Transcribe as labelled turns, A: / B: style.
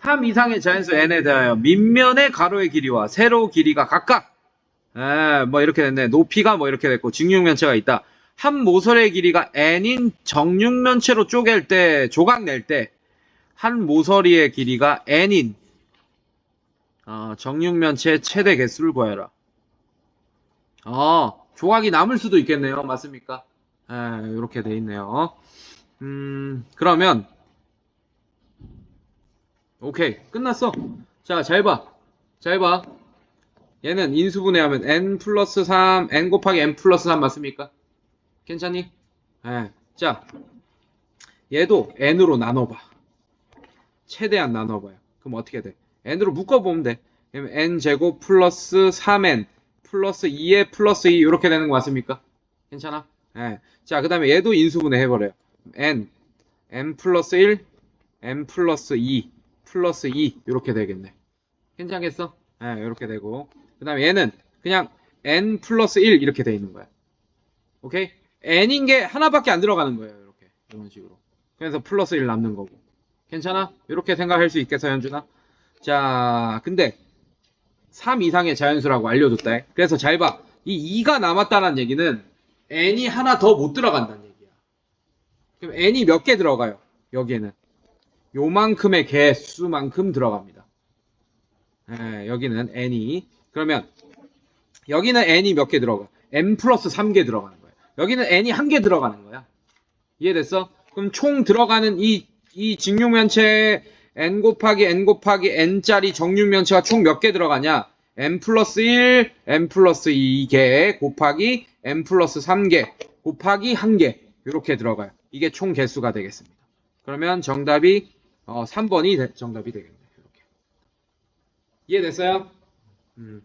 A: 3 이상의 자연수 n에 대하여 밑면의 가로의 길이와 세로 길이가 각각 에, 뭐 이렇게 됐네. 높이가 뭐 이렇게 됐고 직육면체가 있다. 한 모서리의 길이가 n인 정육면체로 쪼갤 때 조각 낼 때 한 모서리의 길이가 n인 어, 정육면체의 최대 개수를 구하여라. 어, 조각이 남을 수도 있겠네요. 맞습니까? 에, 이렇게 돼 있네요. 음, 그러면 오케이 끝났어. 자, 잘 봐. 잘 봐. 얘는 인수분해하면 n 플러스 3, n 곱하기 n 플러스 3 맞습니까? 괜찮니? 예. 자, 얘도 n으로 나눠봐. 최대한 나눠봐요. 그럼 어떻게 돼? n으로 묶어보면 돼. n 제곱 플러스 3n 플러스 2에 플러스 2 이렇게 되는 거 맞습니까? 괜찮아? 예. 자, 그 다음에 얘도 인수분해 해버려요. n, n 플러스 1, n 플러스 2 플러스 2 이렇게 되겠네. 괜찮겠어? 예, 이렇게 되고 그 다음에 얘는 그냥 n 플러스 1 이렇게 돼 있는 거야. 오케이? n인 게 하나밖에 안 들어가는 거예요. 이렇게 이런 식으로. 그래서 플러스 1 남는 거고. 괜찮아? 이렇게 생각할 수 있겠어, 현준아? 자, 근데 3 이상의 자연수라고 알려줬다. 해. 그래서 잘 봐. 이 2가 남았다는 얘기는 n이 하나 더 못 들어간다는 얘기야. 그럼 n이 몇 개 들어가요? 여기에는. 요만큼의 개수만큼 들어갑니다. 예, 여기는 n이. 그러면 여기는 n이 몇 개 들어가? n 플러스 3개 들어가는 거야. 여기는 n이 한 개 들어가는 거야. 이해됐어? 그럼 총 들어가는 이, 이 직육면체 n 곱하기 n 곱하기 n짜리 정육면체가 총 몇 개 들어가냐? n 플러스 1, n 플러스 2개 곱하기 n 플러스 3개 곱하기 1개 이렇게 들어가요. 이게 총 개수가 되겠습니다. 그러면 정답이 어, 3번이 정답이 되겠네요. 이렇게. 이해됐어요? 음.